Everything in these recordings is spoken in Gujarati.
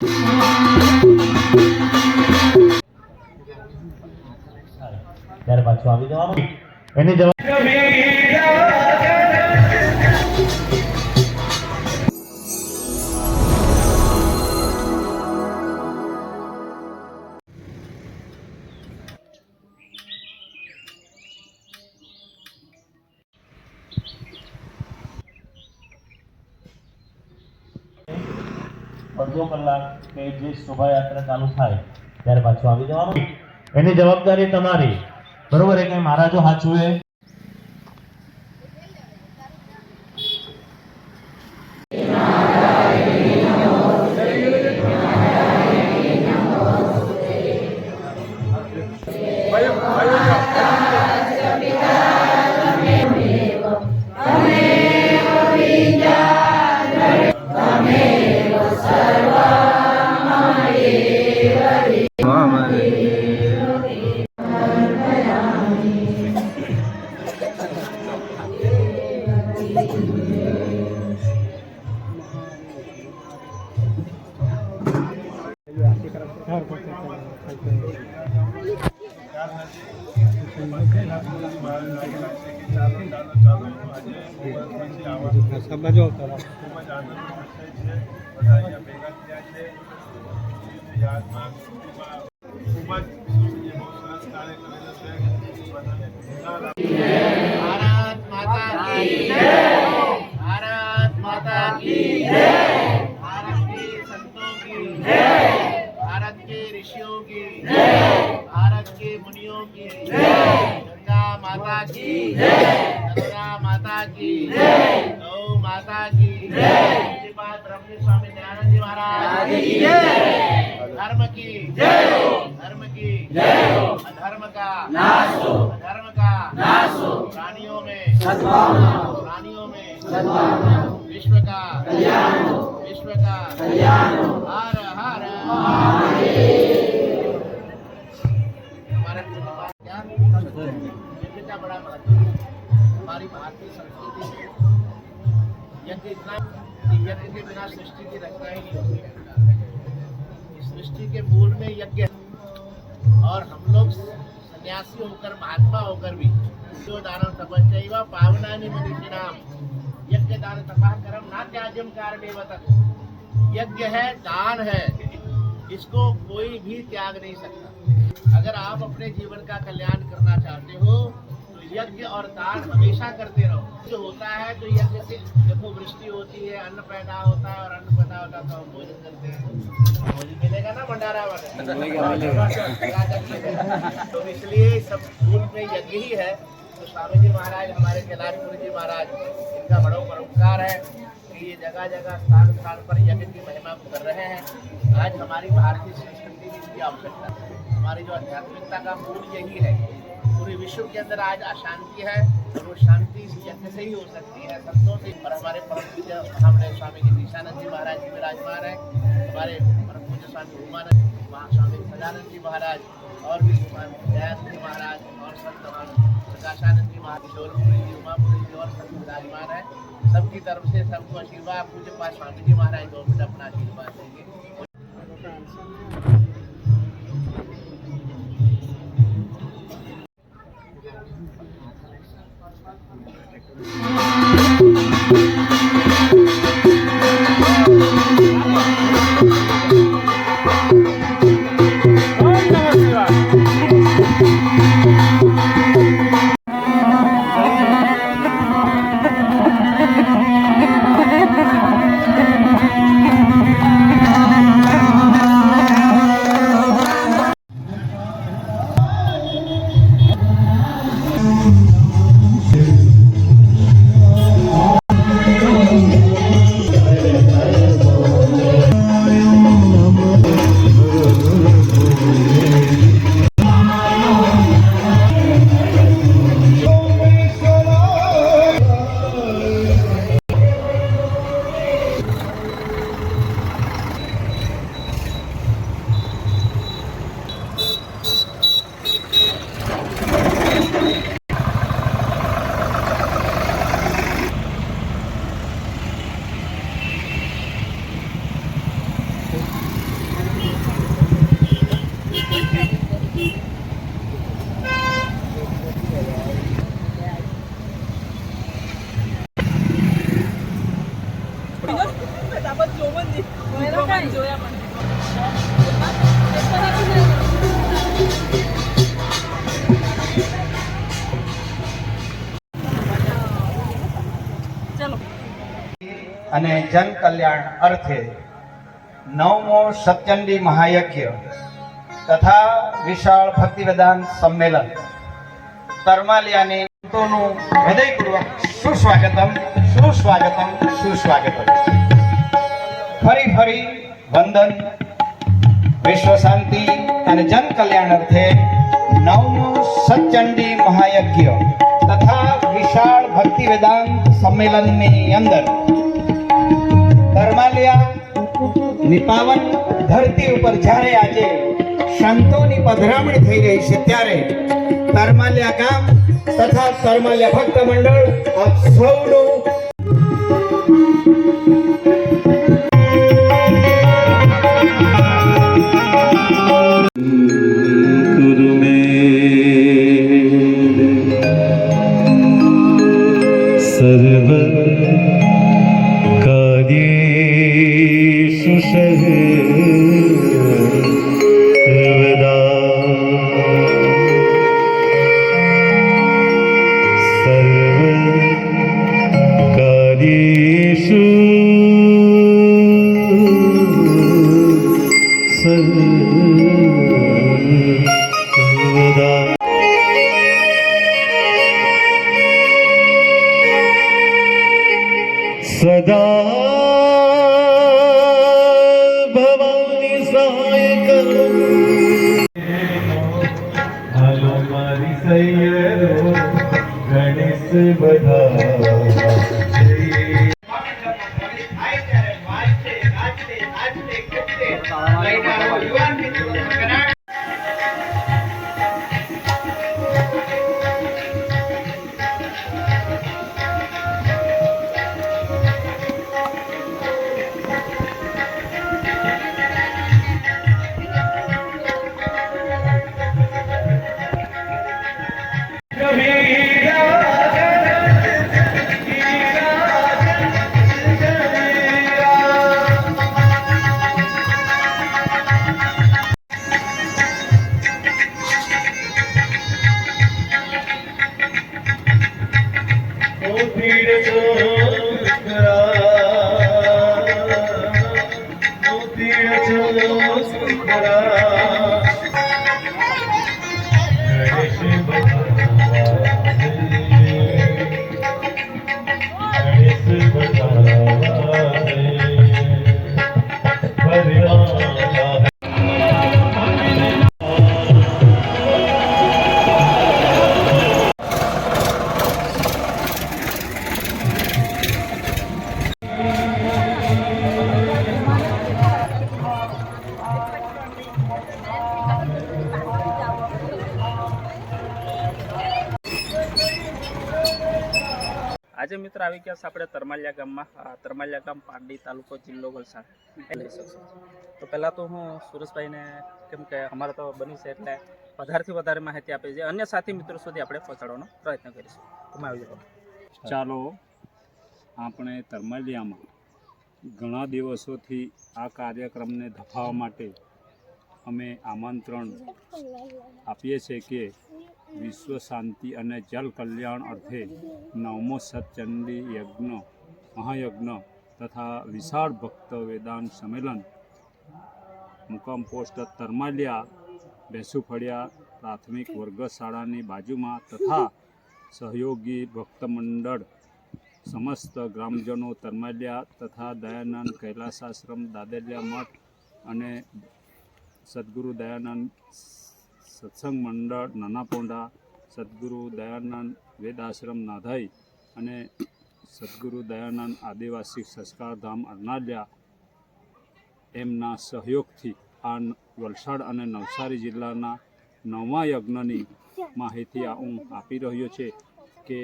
ત્યારે પાછું આવી જવાનું એની જવાબ અડધો કલાક કે જે શોભાયાત્રા ચાલુ થાય, ત્યારે પાછું આવી જવાનું? એની જવાબદારી તમારી. બરોબર, એ કઈ મારા જો શબ્દ જો ખૂબ જ આનંદનો વિષય છે બધા અહીંયા ભેગા થયા છે યાદમાં ખૂબ જ સ્વામીએ બહુ સરસ કાર્ય કરેલો છે બધાને ભારત માતા કી જય ભારત માતા કી જય ભારત કે સંતો કી જય ભારત કે ઋષિઓ કી જય के मुनियों की। गंगा माता की। गंगा माता की। गौ माता की। रमणी स्वामी दयानंद जी महाराज धर्म की। धर्म की। धर्म का। धर्म का। प्राणियों में। प्राणियों में। विश्व का। विश्व का। हर हर। बड़ा हमारी भारतीय संस्कृति में यज्ञ इतना यज्ञ के बिना सृष्टि की रचना ही नहीं होती सृष्टि के मूल में यज्ञ और हम लोग सन्यासी होकर, महात्मा होकर भी जो दान तपस्या पावनानि मनीषिणाम। यज्ञ दान तपा कर्म ना त्याज्यम कार्यमेव तत्। यज्ञ है, दान है, इसको कोई भी त्याग नहीं सकता। अगर आप अपने जीवन का कल्याण करना चाहते हो यज्ञ और दान हमेशा करते रहो। जो होता है तो यज्ञ से देखो वृष्टि होती है, अन्न पैदा होता है और अन्न पैदा होता है तो हम भोजन करते हैं। भोजन मिलेगा ना भंडारा वाला। तो इसलिए सब मूल में यज्ञ ही है। तो स्वामी जी महाराज, हमारे कैलाशपुर जी महाराज, इनका बड़ा परोपकार है कि ये जगह जगह स्थान स्थान पर यज्ञ की महिमा को कर रहे हैं। आज हमारी भारतीय संस्कृति की आवश्यकता है। हमारी जो आध्यात्मिकता का मूल यही है। पूरे विश्व के अंदर आज अशांति है और वो शांति यज्ञ से ही हो सकती है। संतों से और हमारे परम पूज्य महामने स्वामी जी निशानंद जी महाराज जी विराजमान है। हमारे परम पूज्य स्वामी उमानंद स्वामी सदानंद जी महाराज और भी दयानंद जी महाराज और संत प्रकाशानंद जी महाराज किशोरपुरी जी उमापुरी जी और संत विराजमान है। सबकी तरफ़ से सबको आशीर्वाद, पूज्य पास स्वामी जी महाराज मिनट अपना आशीर्वाद देंगे। જોયા પણ અને જન કલ્યાણ અર્થે નવમો સત્યંડી મહાયજ્ઞ તથા વિશાળ ભક્તિ વેદાંત સંમેલન. તરમાલિયાની સંતોનું હૃદયપૂર્વક સુસ્વાગતમ સુસ્વાગતમ સુસ્વાગતમ. ફરી ફરી વંદન, વિશ્વ શાંતિ અને જન કલ્યાણ અર્થે નવમું સચંડી મહાયજ્ઞ તથા વિશાળ ભક્તિ વેદાંત સંમેલનની અંદર. ધર્માલિયા ની પાવન ધરતી ઉપર જ્યારે આજે સંતોની પધરામણી થઈ રહી છે ત્યારે ધર્માલિયા ગામ તથા ધર્માલિયા ભક્ત મંડળ આપ સૌનું দিয়েছ મિત્ર આવી ગયા છે આપણે તરમાલિયા ગામમાં. તરમાલિયા ગામ પારડી તાલુકો જિલ્લો વલસાડ. લઈ શકશું તો પહેલાં તો હું સુરેશભાઈને કેમ કે અમારે તો બની છે એટલે વધારેથી વધારે માહિતી આપી છે. અન્ય સાથી મિત્રો સુધી આપણે પહોંચાડવાનો પ્રયત્ન કરીશું. તમે આવી જાઓ. ચાલો, આપણે તરમાલિયામાં ઘણા દિવસોથી આ કાર્યક્રમને ધપાવવા માટે અમે આમંત્રણ આપીએ છીએ કે વિશ્વ શાંતિ અને જલ કલ્યાણ અર્થે નવમો સતચંડી યજ્ઞ, મહાયજ્ઞ તથા વિશાળ ભક્ત વેદાંત સંમેલન, મુકામ પોસ્ટ તરમાલિયા, બેસુફળિયા પ્રાથમિક વર્ગ શાળાની બાજુમાં તથા સહયોગી ભક્ત મંડળ સમસ્ત ગ્રામજનો તરમાલિયા તથા દયાનંદ કૈલાસાશ્રમ દાદેલિયા મઠ અને સદગુરુ દયાનંદ સત્સંગ મંડળ નાનાપોંડા સદગુરુ દયાનંદ વેદાશ્રમ નાધાઈ અને સદગુરુ દયાનંદ આદિવાસી સંસ્કારધામ અરનાલિયા એમના સહયોગથી આ વલસાડ અને નવસારી જિલ્લાના નવમા યજ્ઞની માહિતી આ હું આપી રહ્યો છે કે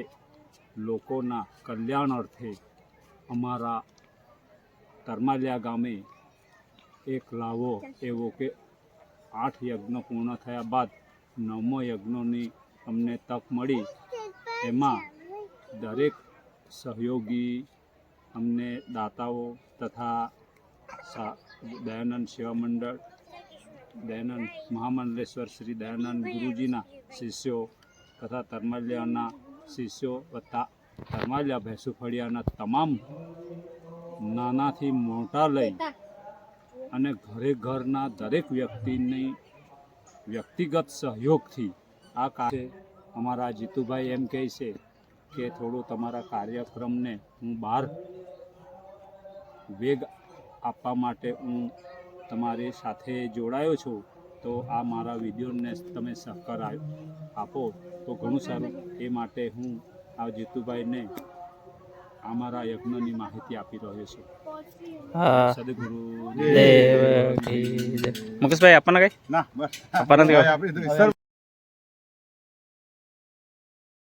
લોકોના કલ્યાણ અર્થે અમારા તરમાલિયા ગામે એક લાવો એવો કે આઠ યજ્ઞ પૂર્ણ થયા બાદ નવમો યજ્ઞોની અમને તક મળી. એમાં દરેક સહયોગી અમને દાતાઓ તથા દયાનંદ સેવા મંડળ, દયાનંદ મહામંડલેશ્વર શ્રી દયાનંદ ગુરુજીના શિષ્યો તથા તરમાલિયાના શિષ્યો તથા તરમાલિયા ભેંસુ ફળિયાના તમામ નાનાથી મોટા લઈ અને ઘરે ઘરના દરેક વ્યક્તિની વ્યક્તિગત સહયોગથી આ કાર્ય અમારા જીતુભાઈ એમ કહે છે કે થોડું તમારા કાર્યક્રમને હું બહાર વેગ આપવા માટે હું તમારી સાથે જોડાયો છું. તો આ મારા વિડીયોને તમે સહકાર આપો. તો ઘણું સારું. એ માટે હું આ જીતુભાઈને અમારા યજ્ઞની માહિતી આપી રહ્યો છું. મુકેશભાઈ આપવાના કઈ? ના બસ. આપવાના